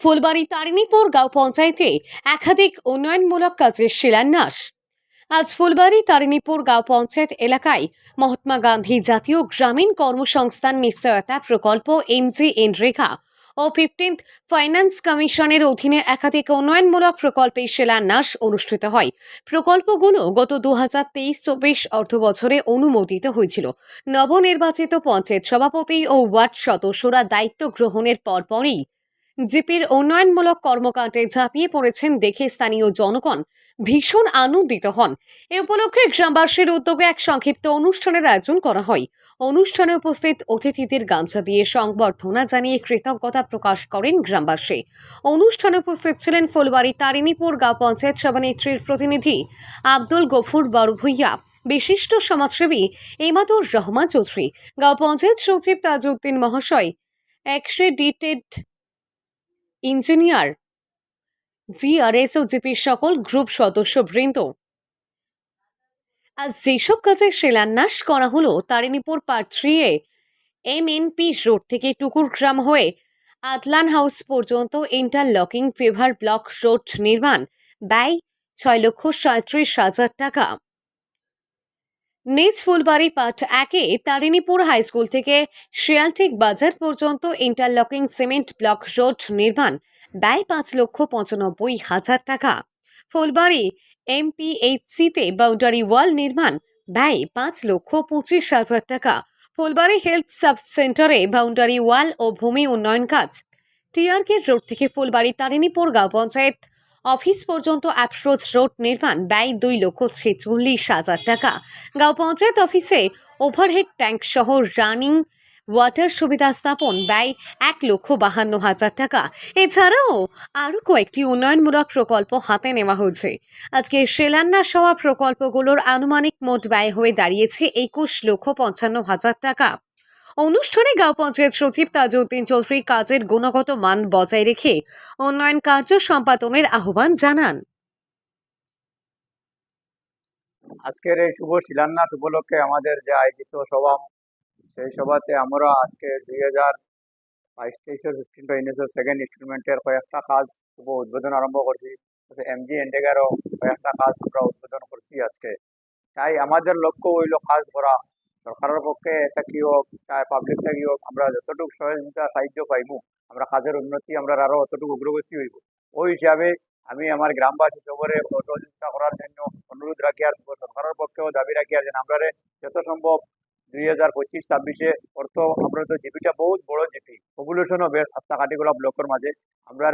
ফুলবাড়ি তারিণীপুর গাঁও পঞ্চায়েতে একাধিক উন্নয়নমূলক কাজের শিলান্যাস। আজ ফুলবাড়ি তারিণীপুর গাঁও পঞ্চায়েত এলাকায় মহাত্মা গান্ধী জাতীয় গ্রামীণ কর্মসংস্থান নিশ্চয়তা প্রকল্প এমজি এনরেগা ও ফিফটিন্থ ফাইন্যান্স কমিশনের অধীনে একাধিক উন্নয়নমূলক প্রকল্পের শিলান্যাস অনুষ্ঠিত হয়। প্রকল্পগুলো গত দু হাজার তেইশ চব্বিশ অর্থ বছরে অনুমোদিত হয়েছিল। নবনির্বাচিত পঞ্চায়েত সভাপতি ও ওয়ার্ড সদস্যরা দায়িত্ব গ্রহণের পরপরই জিপির উন্নয়নমূলক কর্মকাণ্ডে ঝাঁপিয়ে পড়েছেন দেখে স্থানীয় জনগণ ভীষণ আনন্দিত হন। এ উপলক্ষে গ্রামবাসীর উদ্যোগে এক সংক্ষিপ্ত অনুষ্ঠানের আয়োজন করা হয়। অনুষ্ঠানে উপস্থিত অতিথিদের গামছা দিয়ে সংবর্ধনা জানিয়ে কৃতজ্ঞতা প্রকাশ করেন গ্রামবাসী। অনুষ্ঠানে উপস্থিত ছিলেন ফুলবাড়ি তারিণীপুর গাঁও পঞ্চায়েত সভানেত্রীর প্রতিনিধি আব্দুল গফুর বারুভুইয়া বিশিষ্ট সমাজসেবী ইমাদুর রহমান চৌধুরী, গাঁও পঞ্চায়েত সচিব তাজউদ্দিন মহাশয় অ্যাক্রেডিটেড ইঞ্জিনিয়ার। জিআরএস ও জিপির সকল গ্রুপ সদস্য বৃন্দ। আজ যেসব কাজে শিলান্যাস করা হলো, Tarinipur part three A M N P road থেকে টুকুরগ্রাম হয়ে আদলান হাউস পর্যন্ত ইন্টারলকিং ফিভার ব্লক রোড নির্মাণ ব্যয় ছয় লক্ষ সাঁত্রিশ হাজার টাকা। নিজ ফুলবাড়ি পাঠ একে তারিণীপুর হাইস্কুল থেকে শিয়ালটিক বাজার পর্যন্ত ইন্টারলকিং সিমেন্ট ব্লক রোড নির্মাণ ব্যয় পাঁচ লক্ষ পঁচানব্বই হাজার টাকা। ফুলবাড়ি এমপিএইচসিতে বাউন্ডারি ওয়াল নির্মাণ ব্যয় পাঁচ লক্ষ পঁচিশ হাজার টাকা। ফুলবাড়ি হেলথ সাব সেন্টারে বাউন্ডারি ওয়াল ও ভূমি উন্নয়ন কাজ। টিআরকে রোড থেকে ফুলবাড়ি তারিণীপুর গাঁও পঞ্চায়েত অফিস পর্যন্ত অ্যাপ্রোচ রোড নির্মাণ ব্যয় দুই লক্ষ ছেচল্লিশ হাজার টাকা। গাঁও পঞ্চায়েত অফিসে ওভারহেড ট্যাঙ্ক সহ রানিং ওয়াটার সুবিধা স্থাপন ব্যয় এক লক্ষ বাহান্ন হাজার টাকা। এছাড়াও আরও কয়েকটি উন্নয়নমূলক প্রকল্প হাতে নেওয়া হয়েছে। আজকে শিলান্যাস হওয়া প্রকল্পগুলোর আনুমানিক মোট ব্যয় হয়ে দাঁড়িয়েছে একুশ লক্ষ পঞ্চান্ন হাজার টাকা। অনুষ্ঠানে গাঁও পঞ্চায়েত সচিব তাজউদ্দিন চৌধুরী কাজের গুণগত মান বজায় রেখে উন্নয়ন কার্য সম্পাদনের আহ্বান জানান। আজকের এই শুভ শিলান্যাস উপলক্ষে আমাদের যে আয়োজিত সভা, সেই সভাতে আমরা আজকে দুই হাজার বাইশ তেইশের ফিফটিন সেকেন্ড ইনস্টলমেন্টের কয়েকটা কাজ শুভ উদ্বোধন আরম্ভ করছি। এমজি এন্ডেগারও কয়েকটা কাজ আমরা উদ্বোধন করছি আজকে। তাই আমাদের লক্ষ্য হইল কাজ করা সরকারের পক্ষে এটা কি হোক, চাই পাবলিক থেকে হোক, আমরা যতটুকু সহযোগিতা, সাহায্য পাইব আমরা কাজের উন্নতি, আমরা আরও অতটুকু অগ্রগতি হইব। ওই হিসাবে আমি আমার গ্রামবাসী সবরে সহযোগিতা করার জন্য অনুরোধ রাখি আর সরকারের পক্ষেও দাবি রাখি আর যেন আমরা যত সম্ভব দুই হাজার পঁচিশ ছাব্বিশে অর্থ, আমরা তো জিপিটা বহুত বড় জিপি পপুলেশনও বেশ আস্তাকাটিগুলা ব্লকের মাঝে আমরা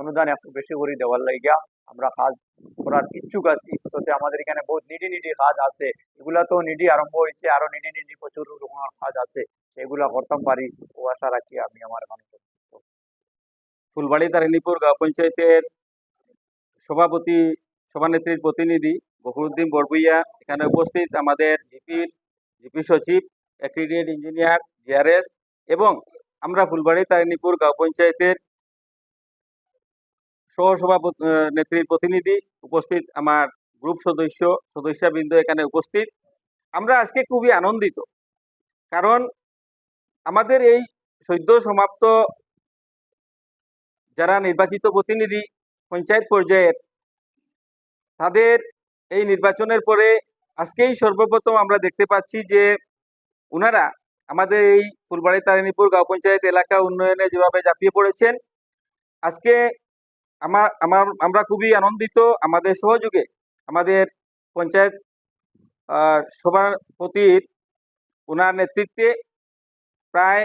অনুদান একটু বেশি করে দেওয়ার লাগিয়া আমরা কাজ করার ইচ্ছুক আছি। অথচ আমাদের এখানে বহুত নিডি নিডি কাজ আছে। এগুলা তো নিডি আরম্ভ হয়েছে, আরও নিডি নিডি প্রচুর রকমের কাজ আছে। সেগুলা করতাম পারি, ও আশা রাখি আমি আমার মানুষের ফুলবাড়ি তারিণীপুর গাঁও পঞ্চায়েতের সভাপতি, সভানেত্রীর প্রতিনিধি গফরুদ্দিন বরবুইয়া, এখানে উপস্থিত আমাদের জিপির জিপি সচিব অ্যাক্রিডিয়েট ইঞ্জিনিয়ার জিআরএস এবং আমরা ফুলবাড়ি তারিণীপুর গাঁও পঞ্চায়েতের সহসভাপতি নেত্রীর প্রতিনিধি উপস্থিত, আমার গ্রুপ সদস্য, সদস্যবৃন্দ এখানে উপস্থিত। আমরা আজকে খুবই আনন্দিত, কারণ আমাদের এই সদ্য সমাপ্ত যারা নির্বাচিত প্রতিনিধি, পঞ্চায়েত পর্যায়ের, তাদের এই নির্বাচনের পরে আজকেই সর্বপ্রথম আমরা দেখতে পাচ্ছি যে ওনারা আমাদের এই ফুলবাড়ি তারিণীপুর গাঁও পঞ্চায়েত এলাকা উন্নয়নে যেভাবে ঝাঁপিয়ে পড়েছেন, আজকে আমার আমার, আমরা খুবই আনন্দিত আমাদের সহযোগে, আমাদের পঞ্চায়েত সভাপতির ওনার নেতৃত্বে প্রায়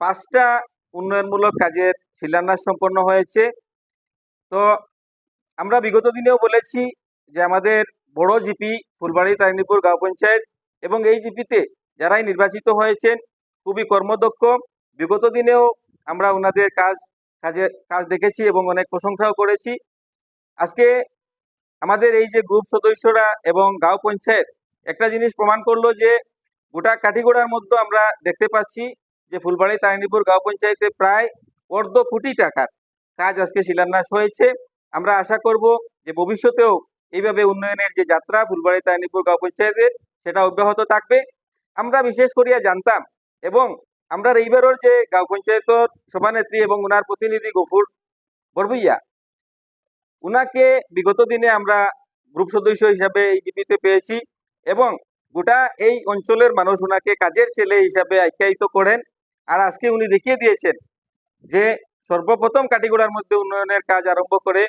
পাঁচটা উন্নয়নমূলক কাজের শিলান্যাস সম্পন্ন হয়েছে। তো আমরা বিগত দিনেও বলেছি যে আমাদের বড় জিপি ফুলবাড়ি তারিণীপুর গাঁও পঞ্চায়েত এবং এই জিপিতে যারাই নির্বাচিত হয়েছেন, খুবই কর্মদক্ষ। বিগত দিনেও আমরা ওনাদের কাজ কাজে, কাজ দেখেছি এবং অনেক প্রশংসাও করেছি। আজকে আমাদের এই যে গ্রুপ সদস্যরা এবং গাঁও পঞ্চায়েত, একটা জিনিস প্রমাণ করল যে গোটা কাঠিগোড়ার মধ্যে আমরা দেখতে পাচ্ছি যে ফুলবাড়ি, তারিণীপুর গাঁও পঞ্চায়েতে প্রায় অর্ধ কোটি টাকার কাজ আজকে শিলান্যাস হয়েছে। আমরা আশা করব যে ভবিষ্যতেও এইভাবে উন্নয়নের যে যাত্রা ফুলবাড়ি, তারিণীপুর গাঁও পঞ্চায়েতের, সেটা অব্যাহত থাকবে। আমরা বিশেষ করিয়া জানতাম এবং আমরা এইবারের যে গাঁও পঞ্চায়েতর সভানেত্রী এবং ওনার প্রতিনিধি গফুর বরবইয়া উনাকে বিগত দিনে আমরা গ্রুপ সদস্য হিসাবে এই জিপিতে পেয়েছি এবং গোটা এই অঞ্চলের মানুষ ওনাকে কাজের ছেলে হিসাবে আখ্যায়িত করেন। আর আজকে উনি দেখিয়ে দিয়েছেন যে সর্বপ্রথম কাটিগোড়ার মধ্যে উন্নয়নের কাজ আরম্ভ করে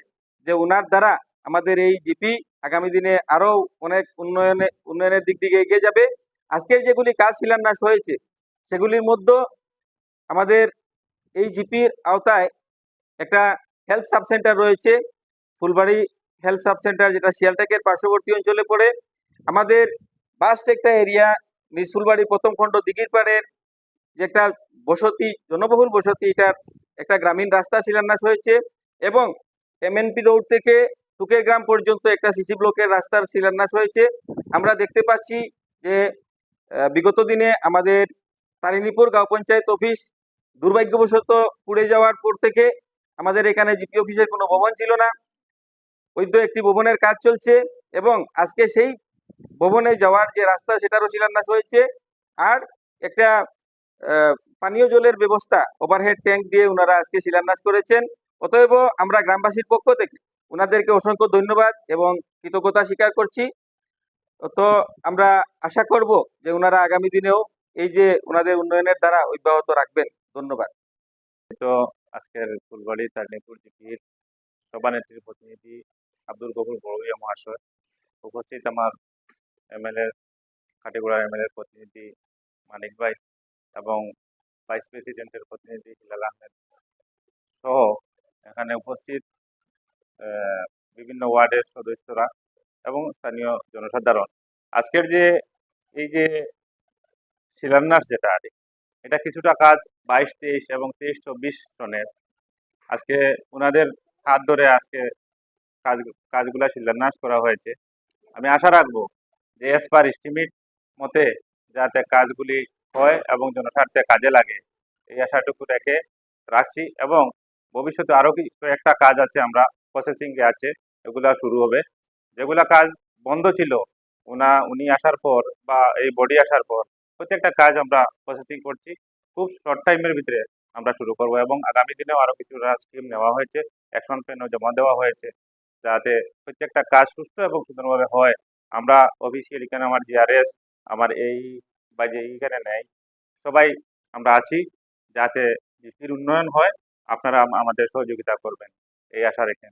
যে উনার দ্বারা আমাদের এই জিপি আগামী দিনে আরও অনেক উন্নয়নে, উন্নয়নের দিক দিকে এগিয়ে যাবে। আজকের যেগুলি কাজ শিলান্যাস হয়েছে সেগুলির মধ্যে আমাদের এই জিপির আওতায় একটা হেলথ সাব সেন্টার রয়েছে। ফুলবাড়ি হেলথ সাব সেন্টার যেটা শিয়ালটাকের পার্শ্ববর্তী অঞ্চলে পড়ে। আমাদের বাস্ট একটা এরিয়া নিজ ফুলবাড়ি প্রথম খণ্ড দিঘির পাড়ের যে একটা বসতি, জনবহুল বসতি, এটার একটা গ্রামীণ রাস্তা শিলান্যাস হয়েছে এবং এমএনপি রোড থেকে টুকের গ্রাম পর্যন্ত একটা সিসি ব্লকের রাস্তার শিলান্যাস হয়েছে। আমরা দেখতে পাচ্ছি যে বিগত দিনে আমাদের তারিণীপুর গাঁও পঞ্চায়েত অফিস। দুর্ভাগ্যবশত পুড়ে যাওয়ার পর থেকে আমাদের এখানে জিপি অফিসের কোনো ভবন ছিল না। বৈধ একটি ভবনের কাজ চলছে এবং আজকে সেই ভবনে যাওয়ার যে রাস্তা সেটারও শিলান্যাস হয়েছে। আর একটা পানীয় জলের ব্যবস্থা ওভারহেড ট্যাঙ্ক দিয়ে ওনারা আজকে শিলান্যাস করেছেন। অতএব আমরা গ্রামবাসীর পক্ষ থেকে ওনাদেরকে অসংখ্য ধন্যবাদ এবং কৃতজ্ঞতা স্বীকার করছি। তো আমরা আশা করব যে ওনারা আগামী দিনেও এই যে ওনাদের উন্নয়নের দ্বারা অব্যাহত রাখবেন। ধন্যবাদ। তো আজকের ফুলবাড়ি, তারিণীপুর জিপির সভানেত্রীর প্রতিনিধি আব্দুল গফুর বড়ুইয়া মহাশয়, উপস্থিত আমার এমএলএ, কাটিগোড়া এমএলএ প্রতিনিধি মানিক ভাই এবং ভাইস প্রেসিডেন্টের প্রতিনিধি হিলাল আহমেদ সহ এখানে উপস্থিত বিভিন্ন ওয়ার্ডের সদস্যরা এবং স্থানীয় জনসাধারণ। আজকের যে, এই যে শিলান্যাস যেটা আর এটা কিছুটা কাজ বাইশ, তেইশ এবং তেইশ, চব্বিশ সনের। আজকে ওনাদের হাত ধরে আজকে কাজ, কাজগুলো শিলান্যাস করা হয়েছে। আমি আশা রাখব যে এস পার এস্টিমেট মতে যাতে কাজগুলি হয় এবং জনস্বার্থে কাজে লাগে, এই আশাটুকু রেখে রাখছি এবং ভবিষ্যতে আরও কিছু একটা কাজ আছে, আমরা প্রসেসিংয়ে আছে, এগুলা শুরু হবে। যেগুলা কাজ বন্ধ ছিল ওনা উনি আসার পর বা এই বডি আসার পর প্রত্যেকটা কাজ আমরা প্রসেসিং করছি। খুব শর্ট টাইমের ভিতরে আমরা শুরু করব এবং আগামী দিনেও আরও কিছু স্কিম নেওয়া হয়েছে অ্যাকশন প্ল্যানও জমা দেওয়া হয়েছে যাতে প্রত্যেকটা কাজ সুস্থ এবং সুন্দরভাবে হয়। আমরা অফিসিয়াল এখানে আমার জিআরএস আমার এই বা যে এইখানে নেই, সবাই আমরা আছি যাতে জিপির উন্নয়ন হয়। আপনারা আমাদের সহযোগিতা করবেন। এই আশা রেখে